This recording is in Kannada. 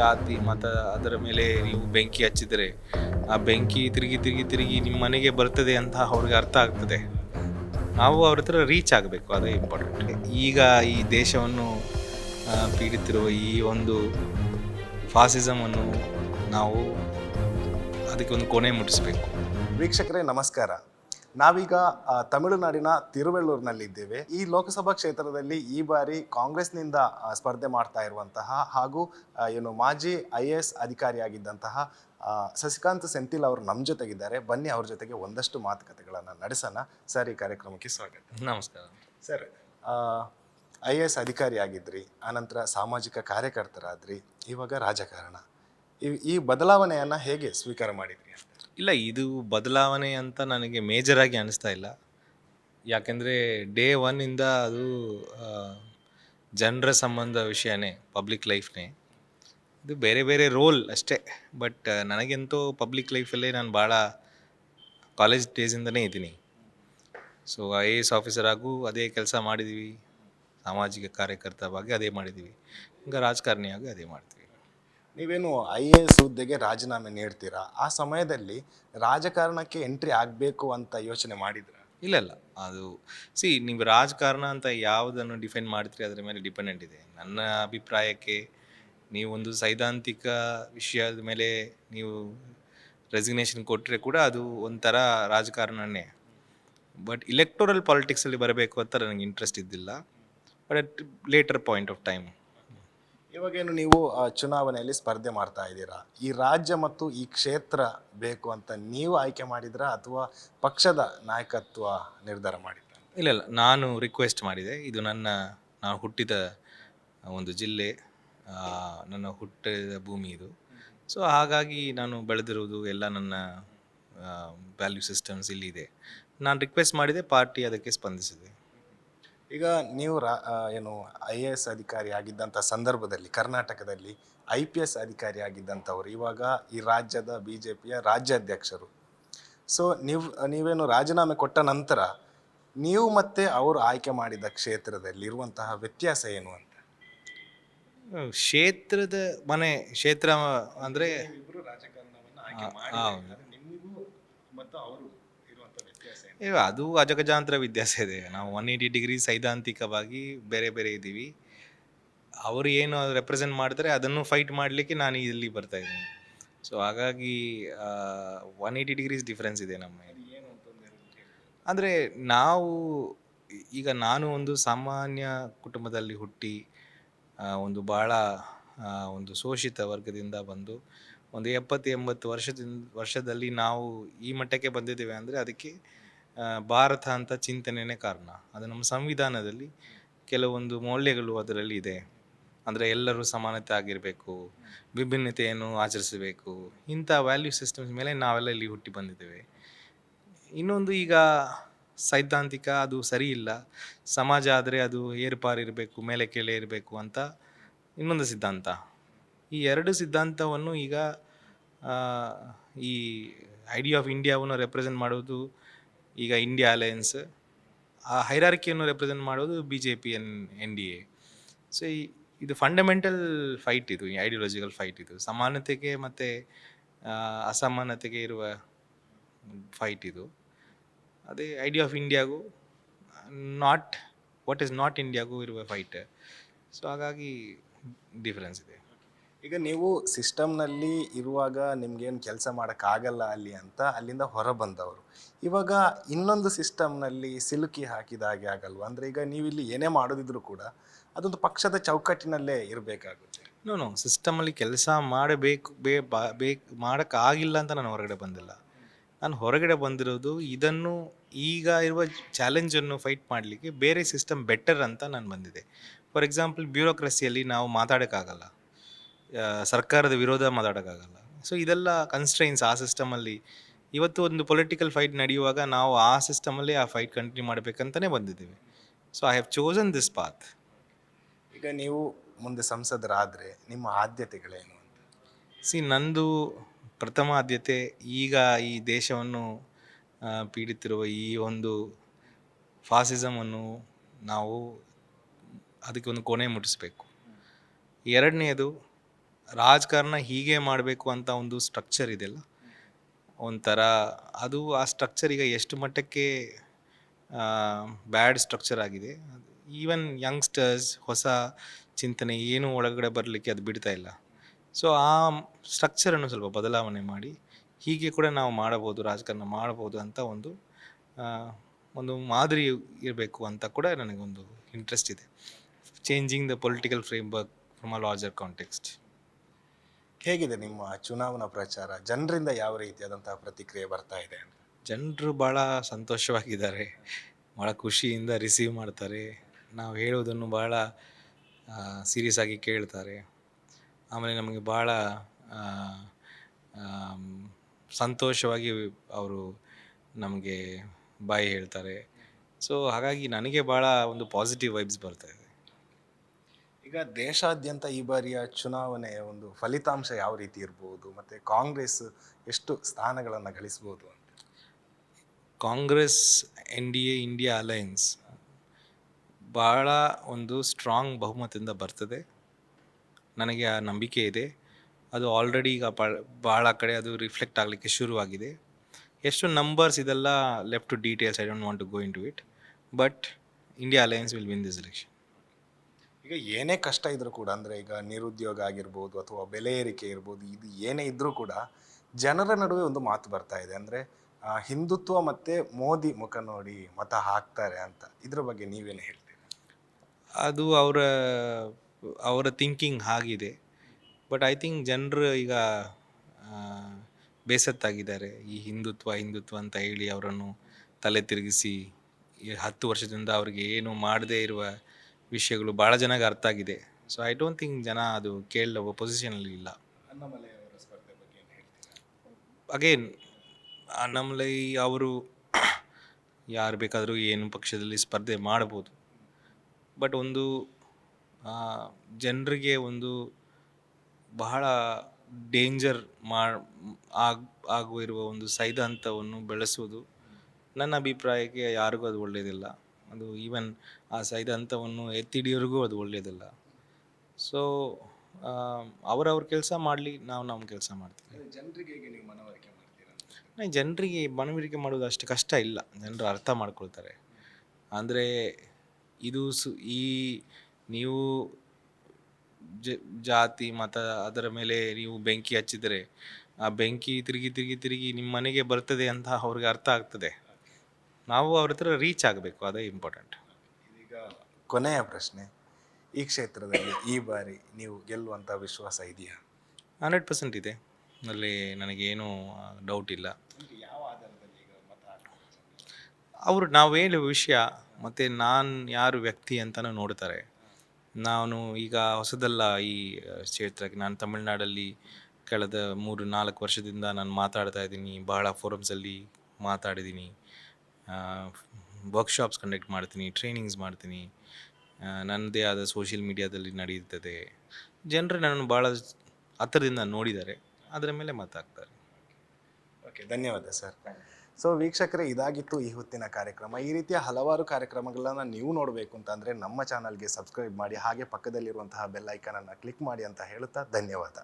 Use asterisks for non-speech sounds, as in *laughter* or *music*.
ಜಾತಿ, ಮತ, ಅದರ ಮೇಲೆ ನೀವು ಬೆಂಕಿ ಹಚ್ಚಿದರೆ ಆ ಬೆಂಕಿ ತಿರುಗಿ ತಿರುಗಿ ತಿರುಗಿ ನಿಮ್ಮ ಮನೆಗೆ ಬರ್ತದೆ ಅಂತ ಅವ್ರಿಗೆ ಅರ್ಥ ಆಗ್ತದೆ. ನಾವು ಅವ್ರ ಹತ್ರ ರೀಚ್ ಆಗಬೇಕು, ಅದೇ ಇಂಪಾರ್ಟೆಂಟ್ ಈಗ ಈ ದೇಶವನ್ನು ಪೀಡಿತಿರುವ ಈ ಒಂದು ಫಾಸಿಸಮನ್ನು ನಾವು ಅದಕ್ಕೆ ಒಂದು ಕೊನೆ ಮುಟ್ಟಿಸಬೇಕು. ವೀಕ್ಷಕರೇ, ನಮಸ್ಕಾರ. ನಾವೀಗ ತಮಿಳುನಾಡಿನ ತಿರುವೆಳ್ಳೂರಿನಲ್ಲಿದ್ದೇವೆ. ಈ ಲೋಕಸಭಾ ಕ್ಷೇತ್ರದಲ್ಲಿ ಈ ಬಾರಿ ಕಾಂಗ್ರೆಸ್ನಿಂದ ಸ್ಪರ್ಧೆ ಮಾಡ್ತಾ ಇರುವಂತಹ ಹಾಗೂ ಏನು ಮಾಜಿ ಐ ಎ ಎಸ್ ಅಧಿಕಾರಿಯಾಗಿದ್ದಂತಹ ಸಸಿಕಾಂತ್ ಸೆಂಥಿಲ್ ಅವರು ನಮ್ಮ ಜೊತೆಗಿದ್ದಾರೆ. ಬನ್ನಿ ಅವ್ರ ಜೊತೆಗೆ ಒಂದಷ್ಟು ಮಾತುಕತೆಗಳನ್ನು ನಡೆಸೋಣ. ಸರ್ ಈ ಕಾರ್ಯಕ್ರಮಕ್ಕೆ ಸ್ವಾಗತ. ನಮಸ್ಕಾರ. ಸರ್ ಐ ಎ ಎಸ್ ಅಧಿಕಾರಿ ಆಗಿದ್ರಿ ಆನಂತರ ಸಾಮಾಜಿಕ ಕಾರ್ಯಕರ್ತರಾದ್ರಿ ಇವಾಗ ರಾಜಕಾರಣ. ಈ- ಈ ಬದಲಾವಣೆಯನ್ನು ಹೇಗೆ ಸ್ವೀಕಾರ ಮಾಡಿದ್ರಿ? ಅಂತ ಇಲ್ಲ, ಇದು ಬದಲಾವಣೆ ಅಂತ ನನಗೆ ಮೇಜರಾಗಿ ಅನಿಸ್ತಾ ಇಲ್ಲ. ಯಾಕೆಂದರೆ ಡೇ ಒನ್ನಿಂದ ಅದು ಜನರ ಸಂಬಂಧ ವಿಷಯನೇ ಪಬ್ಲಿಕ್ ಲೈಫ್ನೇ ಇದು ಬೇರೆ ಬೇರೆ ರೋಲ್ ಅಷ್ಟೇ. ಬಟ್ ನನಗೆಂತೂ ಪಬ್ಲಿಕ್ ಲೈಫಲ್ಲೇ ನಾನು ಭಾಳ ಕಾಲೇಜ್ ಡೇಸಿಂದನೇ ಇದ್ದೀನಿ. So I A S officer ಆಗು ಅದೇ ಕೆಲಸ ಮಾಡಿದ್ದೀವಿ ಸಾಮಾಜಿಕ ಕಾರ್ಯಕರ್ತವಾಗಿ ಅದೇ ಮಾಡಿದ್ದೀವಿ ಈಗ ರಾಜಕಾರಣಿಯಾಗಿ ಅದೇ ಮಾಡ್ತೀವಿ. ನೀವೇನು ಐ ಎ ಎಸ್ ಹುದ್ದೆಗೆ ರಾಜೀನಾಮೆ ನೀಡ್ತೀರಾ? ಆ ಸಮಯದಲ್ಲಿ ರಾಜಕಾರಣಕ್ಕೆ ಎಂಟ್ರಿ ಆಗಬೇಕು ಅಂತ ಯೋಚನೆ ಮಾಡಿದ್ರ? ಇಲ್ಲ ಇಲ್ಲ. ಅದು, ಸಿ, ನೀವು ರಾಜಕಾರಣ ಅಂತ ಯಾವುದನ್ನು ಡಿಫೈನ್ ಮಾಡ್ತೀರಿ ಅದರ ಮೇಲೆ ಡಿಪೆಂಡೆಂಟ್ ಇದೆ. ನನ್ನ ಅಭಿಪ್ರಾಯಕ್ಕೆ ನೀವೊಂದು ಸೈದ್ಧಾಂತಿಕ ವಿಷಯದ ಮೇಲೆ ನೀವು ರೆಸಿಗ್ನೇಷನ್ ಕೊಟ್ಟರೆ ಕೂಡ ಅದು ಒಂಥರ ರಾಜಕಾರಣನೇ. ಬಟ್ ಇಲೆಕ್ಟೋರಲ್ ಪಾಲಿಟಿಕ್ಸಲ್ಲಿ ಬರಬೇಕು ಅಂತ ನನಗೆ ಇಂಟ್ರೆಸ್ಟ್ ಇದ್ದಿಲ್ಲ. But at later point of time. ಇವಾಗೇನು ನೀವು ಆ, ಚುನಾವಣೆಯಲ್ಲಿ ಸ್ಪರ್ಧೆ ಮಾಡ್ತಾ ಇದ್ದೀರಾ? ಈ ರಾಜ್ಯ ಮತ್ತು ಈ ಕ್ಷೇತ್ರ ಬೇಕು ಅಂತ ನೀವು ಆಯ್ಕೆ ಮಾಡಿದ್ರಾ ಅಥವಾ ಪಕ್ಷದ ನಾಯಕತ್ವ ನಿರ್ಧಾರ ಮಾಡಿದ್ರಾ? ಇಲ್ಲ ಇಲ್ಲ ನಾನು ರಿಕ್ವೆಸ್ಟ್ ಮಾಡಿದೆ. ಇದು ನನ್ನ ನಾನು ಹುಟ್ಟಿದ ಒಂದು ಜಿಲ್ಲೆ ಆ, ನನ್ನ ಹುಟ್ಟಿದ ಭೂಮಿ ಇದು. ಸೊ ಹಾಗಾಗಿ ನಾನು ಬೆಳೆದಿರುವುದು ಎಲ್ಲ ನನ್ನ ವ್ಯಾಲ್ಯೂ ಸಿಸ್ಟಮ್ಸ್ ಇಲ್ಲಿದೆ. ನಾನು ರಿಕ್ವೆಸ್ಟ್ ಮಾಡಿದೆ ಪಾರ್ಟಿ ಅದಕ್ಕೆ ಸ್ಪಂದಿಸಿದೆ. ಈಗ ನೀವು ರಾ ಏನು ಐ ಎ ಎಸ್ ಅಧಿಕಾರಿ ಆಗಿದ್ದಂಥ ಸಂದರ್ಭದಲ್ಲಿ ಕರ್ನಾಟಕದಲ್ಲಿ ಐ ಪಿ ಎಸ್ ಅಧಿಕಾರಿ ಆಗಿದ್ದಂಥವ್ರು ಇವಾಗ ಈ ರಾಜ್ಯದ ಬಿ ಜೆ ಪಿಯ ರಾಜ್ಯಾಧ್ಯಕ್ಷರು. ಸೊ ನೀವು ನೀವೇನು ರಾಜೀನಾಮೆ ಕೊಟ್ಟ ನಂತರ ನೀವು ಮತ್ತೆ ಅವರು ಆಯ್ಕೆ ಮಾಡಿದ ಕ್ಷೇತ್ರದಲ್ಲಿ ಇರುವಂತಹ ವ್ಯತ್ಯಾಸ ಏನು ಅಂತ? ಕ್ಷೇತ್ರದ ಮನೆ ಕ್ಷೇತ್ರ ಅಂದರೆ ಇಬ್ಬರು ನಿಮಗೂ ಮತ್ತು ಅವರು ಇರುವಂಥ ವ್ಯತ್ಯಾಸ ಏನು ಏ, ಅದು ಅಜಗಜಾಂತರ ವ್ಯತ್ಯಾಸ ಇದೆ ನಾವು ಒನ್ ಏಯ್ಟಿ ಡಿಗ್ರಿ ಸೈದ್ಧಾಂತಿಕವಾಗಿ ಬೇರೆ ಬೇರೆ ಇದ್ದೀವಿ. ಅವರು ಏನು ರೆಪ್ರೆಸೆಂಟ್ ಮಾಡ್ತಾರೆ ಅದನ್ನು ಫೈಟ್ ಮಾಡಲಿಕ್ಕೆ ನಾನು ಇಲ್ಲಿ ಬರ್ತಾ ಇದ್ದೀನಿ. ಸೊ ಹಾಗಾಗಿ ಒನ್ ಏಯ್ಟಿ ಡಿಗ್ರೀಸ್ ಡಿಫ್ರೆನ್ಸ್ ಇದೆ ನಮ್ಮ ಅಂದರೆ ನಾವು ಈಗ ನಾನು ಒಂದು ಸಾಮಾನ್ಯ ಕುಟುಂಬದಲ್ಲಿ ಹುಟ್ಟಿ ಒಂದು ಭಾಳ ಒಂದು ಶೋಷಿತ ವರ್ಗದಿಂದ ಬಂದು ಒಂದು ಎಪ್ಪತ್ತು ಎಂಬತ್ತು ವರ್ಷದಿಂದ ವರ್ಷದಲ್ಲಿ ನಾವು ಈ ಮಟ್ಟಕ್ಕೆ ಬಂದಿದ್ದೇವೆ ಅಂದರೆ ಅದಕ್ಕೆ ಭಾರತ ಅಂತ ಚಿಂತನೆಯೇ ಕಾರಣ. ಅದು ನಮ್ಮ ಸಂವಿಧಾನದಲ್ಲಿ ಕೆಲವೊಂದು ಮೌಲ್ಯಗಳು ಅದರಲ್ಲಿ ಇದೆ. ಅಂದರೆ ಎಲ್ಲರೂ ಸಮಾನತೆ ಆಗಿರಬೇಕು, ವಿಭಿನ್ನತೆಯನ್ನು ಆಚರಿಸಬೇಕು, ಇಂಥ ವ್ಯಾಲ್ಯೂ ಸಿಸ್ಟಮ್ಸ್ ಮೇಲೆ ನಾವೆಲ್ಲ ಇಲ್ಲಿ ಹುಟ್ಟಿ ಬಂದಿದ್ದೇವೆ. ಇನ್ನೊಂದು ಈಗ ಸೈದ್ಧಾಂತಿಕ ಅದು ಸರಿ ಇಲ್ಲ, ಸಮಾಜ ಆದರೆ ಅದು ಏರ್ಪಾರು ಇರಬೇಕು ಮೇಲೆ ಕೆಳೆ ಇರಬೇಕು ಅಂತ ಇನ್ನೊಂದು ಸಿದ್ಧಾಂತ. ಈ ಎರಡು ಸಿದ್ಧಾಂತವನ್ನು ಈಗ ಈ ಐಡಿಯಾ ಆಫ್ ಇಂಡಿಯಾವನ್ನು ರೆಪ್ರೆಸೆಂಟ್ ಮಾಡೋದು ಈಗ ಇಂಡಿಯಾ ಅಲಯನ್ಸ್ ಆ ಹೈರಾರ್ಕಿಯನ್ನು ರೆಪ್ರೆಸೆಂಟ್ ಮಾಡೋದು B J P N N D A so ಇದು ಫಂಡಮೆಂಟಲ್ ಫೈಟ್ ಇದು ಐಡಿಯಾಲಜಿಕಲ್ ಫೈಟ್ ಇದು. ಸಮಾನತೆಗೆ ಮತ್ತು ಅಸಮಾನತೆಗೆ ಇರುವ ಫೈಟ್ ಇದು. ಅದೇ ಐಡಿಯಾ ಆಫ್ ಇಂಡಿಯಾಗೂ ನಾಟ್ ವಾಟ್ ಈಸ್ ನಾಟ್ ಇಂಡಿಯಾಗೂ ಇರುವ ಫೈಟ್ ಸೊ ಹಾಗಾಗಿ ಡಿಫ್ರೆನ್ಸ್ ಇದೆ. ಈಗ ನೀವು ಸಿಸ್ಟಮ್ನಲ್ಲಿ ಇರುವಾಗ ನಿಮ್ಗೇನು ಕೆಲಸ ಮಾಡೋಕ್ಕಾಗಲ್ಲ ಅಲ್ಲಿ ಅಂತ ಅಲ್ಲಿಂದ ಹೊರ ಬಂದವರು ಇವಾಗ ಇನ್ನೊಂದು ಸಿಸ್ಟಮ್ನಲ್ಲಿ ಸಿಲುಕಿ ಹಾಕಿದ ಹಾಗೆ ಆಗಲ್ವಾ? ಅಂದರೆ ಈಗ ನೀವು ಇಲ್ಲಿ ಏನೇ ಮಾಡೋದಿದ್ರು ಕೂಡ ಅದೊಂದು ಪಕ್ಷದ ಚೌಕಟ್ಟಿನಲ್ಲೇ ಇರಬೇಕಾಗುತ್ತೆ. ನೋ ನೋ ಸಿಸ್ಟಮಲ್ಲಿ ಕೆಲಸ ಮಾಡಬೇಕು, ಬೇ ಬೇಕು ಮಾಡೋಕ್ಕಾಗಿಲ್ಲ ಅಂತ ನಾನು ಹೊರಗಡೆ ಬಂದಿಲ್ಲ. ನಾನು ಹೊರಗಡೆ ಬಂದಿರೋದು ಇದನ್ನು ಈಗ ಇರುವ ಚಾಲೆಂಜನ್ನು ಫೈಟ್ ಮಾಡಲಿಕ್ಕೆ ಬೇರೆ ಸಿಸ್ಟಮ್ ಬೆಟರ್ ಅಂತ ನಾನು ಬಂದಿದೆ. ಫಾರ್ ಎಕ್ಸಾಂಪಲ್ ಬ್ಯೂರೋಕ್ರಸಿಯಲ್ಲಿ ನಾವು ಮಾತಾಡೋಕ್ಕಾಗಲ್ಲ. ಸರ್ಕಾರದ ವಿರೋಧ ಮಾತಾಡೋಕ್ಕಾಗಲ್ಲ. ಸೊ ಇದೆಲ್ಲ ಕನ್ಸ್ಟ್ರೈನ್ಸ್ ಆ ಸಿಸ್ಟಮಲ್ಲಿ ಇವತ್ತು ಒಂದು ಪೊಲಿಟಿಕಲ್ ಫೈಟ್ ನಡೆಯುವಾಗ ನಾವು ಆ ಸಿಸ್ಟಮಲ್ಲಿ ಆ ಫೈಟ್ ಕಂಟಿನ್ಯೂ ಮಾಡಬೇಕಂತಲೇ ಬಂದಿದ್ದೀವಿ. So I have chosen this path ಈಗ ನೀವು ಮುಂದೆ ಸಂಸದರಾದರೆ ನಿಮ್ಮ ಆದ್ಯತೆಗಳೇನು ಅಂತ? ಸಿ ನಂದು ಪ್ರಥಮ ಆದ್ಯತೆ ಈಗ ಈ ದೇಶವನ್ನು ಪೀಡಿತಿರುವ ಈ ಒಂದು ಫಾಸಿಸಮನ್ನು ನಾವು ಅದಕ್ಕೆ ಒಂದು ಕೊನೆ ಮುಟ್ಟಿಸ್ಬೇಕು. ಎರಡನೆಯದು ರಾಜಕಾರಣ ಹೀಗೆ ಮಾಡಬೇಕು ಅಂತ ಒಂದು ಸ್ಟ್ರಕ್ಚರ್ ಇದೆಲ್ಲ ಒಂಥರ ಅದು ಆ ಸ್ಟ್ರಕ್ಚರ್ ಈಗ ಎಷ್ಟು ಮಟ್ಟಕ್ಕೆ ಬ್ಯಾಡ್ ಸ್ಟ್ರಕ್ಚರ್ ಆಗಿದೆ. ಈವನ್ ಯಂಗ್ಸ್ಟರ್ಸ್ ಹೊಸ ಚಿಂತನೆ ಏನು ಒಳಗಡೆ ಬರಲಿಕ್ಕೆ ಅದು ಬಿಡ್ತಾ ಇಲ್ಲ. ಸೊ ಆ ಸ್ಟ್ರಕ್ಚರನ್ನು ಸ್ವಲ್ಪ ಬದಲಾವಣೆ ಮಾಡಿ, ಹೀಗೆ ಕೂಡ ನಾವು ಮಾಡಬಹುದು, ರಾಜಕಾರಣ ಮಾಡಬಹುದು ಅಂತ ಒಂದು ಒಂದು ಮಾದರಿ ಇರಬೇಕು ಅಂತ ಕೂಡ ನನಗೊಂದು ಇಂಟ್ರೆಸ್ಟ್ ಇದೆ. Changing the political framework from a larger context ಹೇಗಿದೆ ನಿಮ್ಮ ಚುನಾವಣಾ ಪ್ರಚಾರ? ಜನರಿಂದ ಯಾವ ರೀತಿಯಾದಂತಹ ಪ್ರತಿಕ್ರಿಯೆ ಬರ್ತಾ ಇದೆ ಜನರು ಭಾಳ ಸಂತೋಷವಾಗಿದ್ದಾರೆ. ಭಾಳ ಖುಷಿಯಿಂದ ರಿಸೀವ್ ಮಾಡ್ತಾರೆ. ನಾವು ಹೇಳೋದನ್ನು ಭಾಳ ಸೀರಿಯಸ್ ಆಗಿ ಕೇಳ್ತಾರೆ. ಆಮೇಲೆ ನಮಗೆ ಭಾಳ ಸಂತೋಷವಾಗಿ ಅವರು ನಮಗೆ ಬಾಯಿ ಹೇಳ್ತಾರೆ. ಸೊ ಹಾಗಾಗಿ ನನಗೆ ಭಾಳ ಒಂದು ಪಾಸಿಟಿವ್ ವೈಬ್ಸ್ ಬರ್ತಾ ಇದೆ. ಈಗ ದೇಶಾದ್ಯಂತ ಈ ಬಾರಿಯ ಚುನಾವಣೆಯ ಒಂದು ಫಲಿತಾಂಶ ಯಾವ ರೀತಿ ಇರ್ಬೋದು? ಮತ್ತು ಕಾಂಗ್ರೆಸ್ ಎಷ್ಟು ಸ್ಥಾನಗಳನ್ನು ಗಳಿಸ್ಬೋದು ಅಂತ? Congress, N D A, India alliance ಭಾಳ ಒಂದು ಸ್ಟ್ರಾಂಗ್ ಬಹುಮತದಿಂದ ಬರ್ತದೆ. ನನಗೆ ಆ ನಂಬಿಕೆ ಇದೆ. ಅದು ಆಲ್ರೆಡಿ ಈಗ ಭಾಳ ಕಡೆ ಅದು ರಿಫ್ಲೆಕ್ಟ್ ಆಗಲಿಕ್ಕೆ ಶುರುವಾಗಿದೆ. ಎಷ್ಟು ನಂಬರ್ಸ್ ಇದೆಲ್ಲ left to details I don't want to go into it. But India alliance will win this election. ಈಗ ಏನೇ ಕಷ್ಟ ಇದ್ರೂ ಕೂಡ, ಅಂದ್ರೆ ಈಗ ನಿರುದ್ಯೋಗ ಆಗಿರ್ಬೋದು ಅಥವಾ ಬೆಲೆ ಏರಿಕೆ ಇರ್ಬೋದು, ಇದು ಏನೇ ಇದ್ರೂ ಕೂಡ ಜನರ ನಡುವೆ ಒಂದು ಮಾತು ಬರ್ತಾ ಇದೆ. ಅಂದ್ರೆ ಹಿಂದುತ್ವ ಮತ್ತೆ ಮೋದಿ ಮುಖ ನೋಡಿ ಮತ ಹಾಕ್ತಾರೆ ಅಂತ. ಇದ್ರ ಬಗ್ಗೆ ನೀವೇನು ಹೇಳ್ತೀರಿ? ಅದು ಅವರ ಅವರ ಥಿಂಕಿಂಗ್ ಆಗಿದೆ. ಬಟ್ ಐ ಥಿಂಕ್ ಜನರು ಈಗ ಬೇಸತ್ತಾಗಿದ್ದಾರೆ. ಈ ಹಿಂದುತ್ವ ಹಿಂದುತ್ವ ಅಂತ ಹೇಳಿ ಅವರನ್ನು ತಲೆ ತಿರುಗಿಸಿ, ಹತ್ತು ವರ್ಷದಿಂದ ಅವ್ರಿಗೆ ಏನು ಮಾಡದೇ ಇರುವ ವಿಷಯಗಳು ಭಾಳ ಜನಕ್ಕೆ ಅರ್ಥ ಆಗಿದೆ. ಸೊ ಐ ಡೋಂಟ್ ಥಿಂಕ್ ಜನ ಅದು ಕೇಳೋ ಪೊಸಿಷನಲ್ಲಿ ಇಲ್ಲ. ಅಗೇನ್ ನಮ್ಮಲ್ಲಿ ಅವರು *coughs* ಯಾರು ಬೇಕಾದರೂ ಏನು ಪಕ್ಷದಲ್ಲಿ ಸ್ಪರ್ಧೆ ಮಾಡ್ಬೋದು. ಬಟ್ ಒಂದು ಜನರಿಗೆ ಒಂದು ಬಹಳ ಡೇಂಜರ್ ಆಗ, ಆಗುವ ಒಂದು ಸೈದ್ಧಾಂತವನ್ನು ಬೆಳೆಸುವುದು ನನ್ನ ಅಭಿಪ್ರಾಯಕ್ಕೆ ಯಾರಿಗೂ ಅದು ಒಳ್ಳೆಯದಿಲ್ಲ ಅದು ಈವನ್ ಆ ಸೈದ್ಧಾಂತವನ್ನು ಎತ್ತಿಡಿಯೋರಿಗೂ ಅದು ಒಳ್ಳೆಯದಲ್ಲ ಸೊ ಅವರವ್ರ ಕೆಲಸ ಮಾಡಲಿ ನಾವು ನಮ್ಮ ಕೆಲಸ ಮಾಡ್ತೀವಿ. ಜನರಿಗೆ ಹೇಗೆ ನೀವು ಮನವರಿಕೆ ಮಾಡ್ತೀರಾ ನಾನು ಜನರಿಗೆ ಮನವರಿಕೆ ಮಾಡೋದು ಅಷ್ಟು ಕಷ್ಟ ಇಲ್ಲ. ಜನರು ಅರ್ಥ ಮಾಡ್ಕೊಳ್ತಾರೆ. ಅಂದರೆ ಇದು ಸು ಈ ನೀವು ಜ ಜಾತಿ ಮತ ಅದರ ಮೇಲೆ ನೀವು ಬೆಂಕಿ ಹಚ್ಚಿದರೆ ಆ ಬೆಂಕಿ ತಿರುಗಿ ತಿರುಗಿ ತಿರುಗಿ ನಿಮ್ಮ ಮನೆಗೆ ಬರ್ತದೆ ಅಂತ ಅವ್ರಿಗೆ ಅರ್ಥ ಆಗ್ತದೆ. ನಾವು ಅವ್ರ ಹತ್ರ ರೀಚ್ ಆಗಬೇಕು ಅದೇ ಇಂಪಾರ್ಟೆಂಟ್ ಈಗ ಕೊನೆಯ ಪ್ರಶ್ನೆ ಈ ಕ್ಷೇತ್ರದಲ್ಲಿ ಈ ಬಾರಿ ನೀವು ಗೆಲ್ಲುವಂಥ ವಿಶ್ವಾಸ ಇದೆಯಾ? ಹಂಡ್ರೆಡ್ ಪರ್ಸೆಂಟ್ ಇದೆ. ಅಲ್ಲಿ ನನಗೇನು ಡೌಟ್ ಇಲ್ಲ. ಅವರು ನಾವು ಹೇಳುವ ವಿಷಯ ಮತ್ತು ನಾನು ಯಾರು ವ್ಯಕ್ತಿ ಅಂತಲೂ ನೋಡ್ತಾರೆ. ನಾನು ಈಗ ಹೊಸದಲ್ಲ ಈ ಕ್ಷೇತ್ರಕ್ಕೆ ನಾನು ತಮಿಳ್ನಾಡಲ್ಲಿ ಕಳೆದ ಮೂರು ನಾಲ್ಕು ವರ್ಷದಿಂದ ನಾನು ಮಾತಾಡ್ತಾ ಇದ್ದೀನಿ ಬಹಳ ಫೋರಮ್ಸಲ್ಲಿ ಮಾತಾಡಿದ್ದೀನಿ. ವರ್ಕ್ಶಾಪ್ಸ್ ಕಂಡಕ್ಟ್ ಮಾಡ್ತೀನಿ ಟ್ರೈನಿಂಗ್ಸ್ ಮಾಡ್ತೀನಿ. ನನ್ನದೇ ಆದ ಸೋಷಿಯಲ್ ಮೀಡಿಯಾದಲ್ಲಿ ನಡೆಯುತ್ತದೆ ಜನರು ನನ್ನನ್ನು ಭಾಳ ಹತ್ತಿರದಿಂದ ನೋಡಿದ್ದಾರೆ. ಅದರ ಮೇಲೆ ಮಾತಾಡ್ತಾರೆ. ಓಕೆ ಧನ್ಯವಾದ ಸರ್ ಸೊ ವೀಕ್ಷಕರೇ, ಇದಾಗಿತ್ತು ಈ ಹೊತ್ತಿನ ಕಾರ್ಯಕ್ರಮ. ಈ ರೀತಿಯ ಹಲವಾರು ಕಾರ್ಯಕ್ರಮಗಳನ್ನು ನೀವು ನೋಡಬೇಕು ಅಂತಂದರೆ ನಮ್ಮ ಚಾನಲ್ಗೆ ಸಬ್ಸ್ಕ್ರೈಬ್ ಮಾಡಿ, ಹಾಗೆ ಪಕ್ಕದಲ್ಲಿರುವಂತಹ ಬೆಲ್ ಐಕನನ್ನು ಕ್ಲಿಕ್ ಮಾಡಿ ಅಂತ ಹೇಳುತ್ತಾ ಧನ್ಯವಾದ.